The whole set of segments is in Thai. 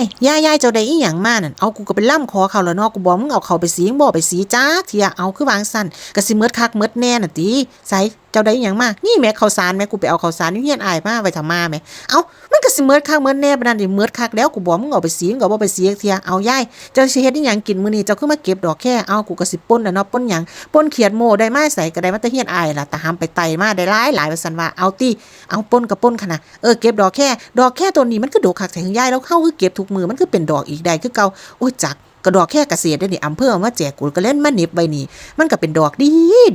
อ้ยย่ายายเจ้าใดอีหยังมานั่นเอากูก็ไปล่ำคอเขาแล้วเนาะกูบอกมึงเอาเขาไปสีงบ่ไปสีจ้าเทียเอาคือวางสั่นก็สิเมิดคักเมิดแน่น่ะติใส่ เจ้าใดอีหยังมานี่แม่ข้าวสารแม่กูไปเอาข้าวสารอยู่เฮียนอายมาไว้ทำมาแม่เอ้ามันก็สิเมิดคักเมิดแน่ปานนั้นดิเมิดคักแล้วกูบอกมึงเอาไปสีมึงก็บ่ไปสีเทียเอายายเจ้าสิเฮ็ดอีหยังกินมื้อนี้เจ้าคือมาเก็บดอกแค่เอากูก็สิป่นน่ะเนาะป่นหยังป่นเขียดโมได้มาใส่ก็ได้มาแต่เฮียนอายล่ะแต่หามไปไตมาได้หลายหลายว่าซั่นว่าเอาติเอาป่นกับป่นขนาดเออเก็บดอกแค่ดอกแค่ตัวนี้มันคือดอกคักใส่ของยายแล้วเข้าคือเก็บทุกมือมันคือเป็นดอกอีกได้คือเก่าโอ้ยจัก กระดอกแค่เกษตรได้นี่อำเภอเอามาแจกกูก็เล่นมาเน็บใบนี่มันก็เป็นดอกดี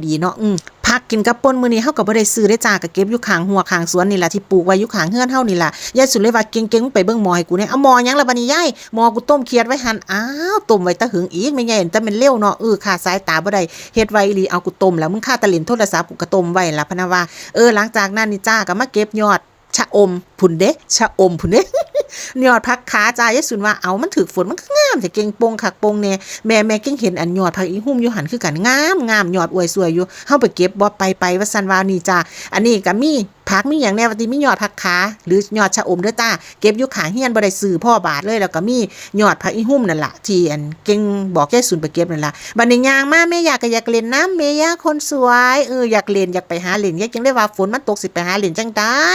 ดีเนาะอืมพักกินกับป่นมื้อนี้เฮาก็บ่ได้ซื้อได้จ้าก็เก็บอยู่ข้างหัวข้างสวนนี่ล่ะที่ปลูกไว้อยู่ข้างเฮือนเฮานี่ล่ะยายสุดเลยว่าเก่งๆมึงไปเบิ่งหมอให้กูเนี่ยเอาหมอหยังล่ะบัดนี้ยายหมอกูต้มเคียดไว้หั่นอ้าวต้มไว้ตะหึงอีกไม่ใหญ่แต่มันเร็วเนาะเออขาสายตาบ่ได้เฮ็ดไว้อีหลีเอากูต้มแล้วมึงค่าตะเล่นโทรศัพท์กูก็ต้มไว้ล่ะพะนะว่าเออหลังจากนั้นนี่จ้าก็มาเก็บยอดชะอมพุ่นเด้ชะอมพุ่นเด้ ยอดพักขาจายายสุนว่าเอามันถือฝนมันก็งามแต่เก่งโปงขักโปงเน่แม่แม่เก่งเห็นอันยอดพักอีหุ่มอยู่หันคือกันงามงามยอดอวยสวยอยู่เฮาไปเก็บบ่ไปไปว่าซันวานี่จ้าอันนี้ก็มี ผักมีหยังแน่ว่าติมียอดผักขาหรือยอดชะอมเด้อจ้าเก็บอยู่ขาเฮียนบ่ได้ซื้อพ่อบาทเลยแล้วก็มียอดผักอีหุ่มนั่นล่ะที่อันเก่งบอกยายสุนไปเก็บนั่นล่ะบันี้ย่างมาแม่อยากก็อยากเล่นน้ำแม่ย่าคนสวยเอออยากเล่นอยากไปหาเล่นยายจังได้ว่าฝนมันตกสิไปหาเล่นจังได้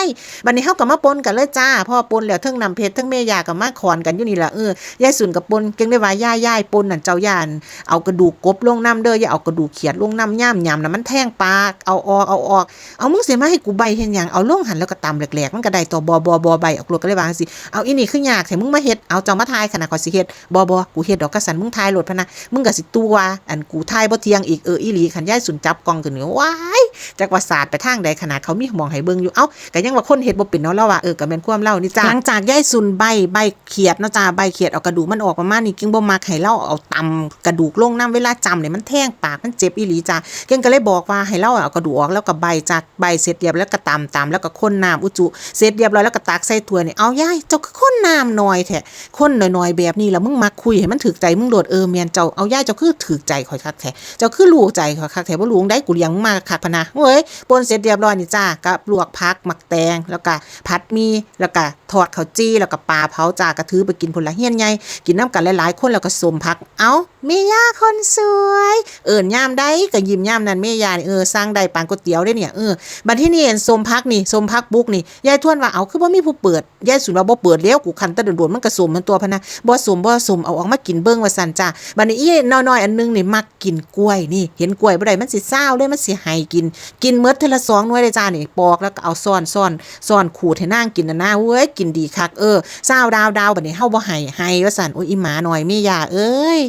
บันี้เฮาก็มาปนกันเลยจ้าพ่อปนแล้วทั้งน้ำเพชรทั้งแม่ยาก็มาขอนกันอยู่นี่ล่ะเออยายสุนกับปนเก่งได้ว่าย่าย่ายปนนั่นเจ้ายานเอากระดูกกบลงน้ำเด้ออย่าเอากระดูกเขียดลงน้ำย่ำยำนะมันแทงปากเอาออกเอาออกเอามึงเสียมาให้กูใบเห็นย่างเอาลงหันแล้วก็ตำแหลกๆมันก็ได้ตัวบอบอบอใบออกลูกก็เลยว่างสิเอาอีนี่คือยากแต่มึงมาเฮ็ดเอาจองมาทายขนาดขอสิเฮ็ดบอบอกูเฮ็ดดอกกระสันมึงทายโหลดพนะมึงก็สิตัวอันกูทายบ่เที่ยงอีกเอออีหลีขันย่ายสุนจับกองกันเหนี่ว้าย จักว่าศาสตร์ไปทางใดขนาดเขามีมองให้เบิ่งอยู่เอ้าก็ยังว่าคนเฮ็ดบ่เป็นเนาะเล่าว่าเออก็แม่นความเล่านี่จ้าหลังจากย่ายสุนใบใบเขียดเนาะจ้าใบเขียดเอากระดูกมันออกประมาณนี้กิ้งบ่มักให้เล่าเอาตำกระดูกลงน้ำเวลาจำเนี่ยมันแทงปากมันเจ็บอีหลีจ้าเก่งก็เลยบอกว่าให้เล่าเอากระดูกออกแล้วก็ใบจากใบเสร็จเรียบแล้วก็ตำตำแล้วก็ข้นน้ำอุจุเสร็จเรียบร้อยแล้วก็ตักใส่ถ้วยนี่เอาย่ายเจ้าคือข้นน้ำหน่อยแท้ข้นหน่อยๆแบบนี้แล้วมึงมักคุยให้มันถึกใจมึงโดดเออแมนเจ้าเอาย่ายเจ้าคือถึกใจข่อยคักแท้เจ้าคือลูกใจข่อยคักแท้บ่ลูกได้กูเลี้ยงมาคักพะนะเว้ยปนเสร็จเรียบร้อยนี่จ้าก็ลวกพักหมักแตงแล้วก็ผัดมีแล้วก็ทอดข้าวจี้แล้วก็ปลาเผาจ้ากระถือไปกินผลละเฮียนใหญ่กินน้ำกันหลายๆคนแล้วก็สมพักเอ้าเมย่าคนสวย เอิญย่ามได้ก็ยิ้มย่ามนั่นเมย่านี่เออสร้างได้ปานก๋วยเตี๋ยวได้เนี่ยเออบัดที่นี่เห็นสมพักนี่สมพักบุกนี่ยายทวนว่าเอาคือบ่มีผู้เปิดยายสุนว่าบ่เปิดแล้วกูคันตะโดนๆมันก็สมมันตัวพนะบ่สมบ่สมเอาออกมากินเบิ่งว่าซั่นจ้าบัดนี้อีน้อยๆอันนึงนี่มักกินกล้วยนี่ เห็นกล้วยบ่ได้มันสิซ่าวเลยมันสิให้กิน กินเมดเทอละสองหน่วยเลยจ้านี่ปอกแล้วก็เอาซ่อนซ่อนซ่อนขูดให้นางกินน่ะนะเว้ยกินดีคักเออซ่าวดาวดาวบัดนี้เฮาบ่ให้ให้ว่าซั่นโอ้ยอีหมาน้อยเมย่าเอ้ย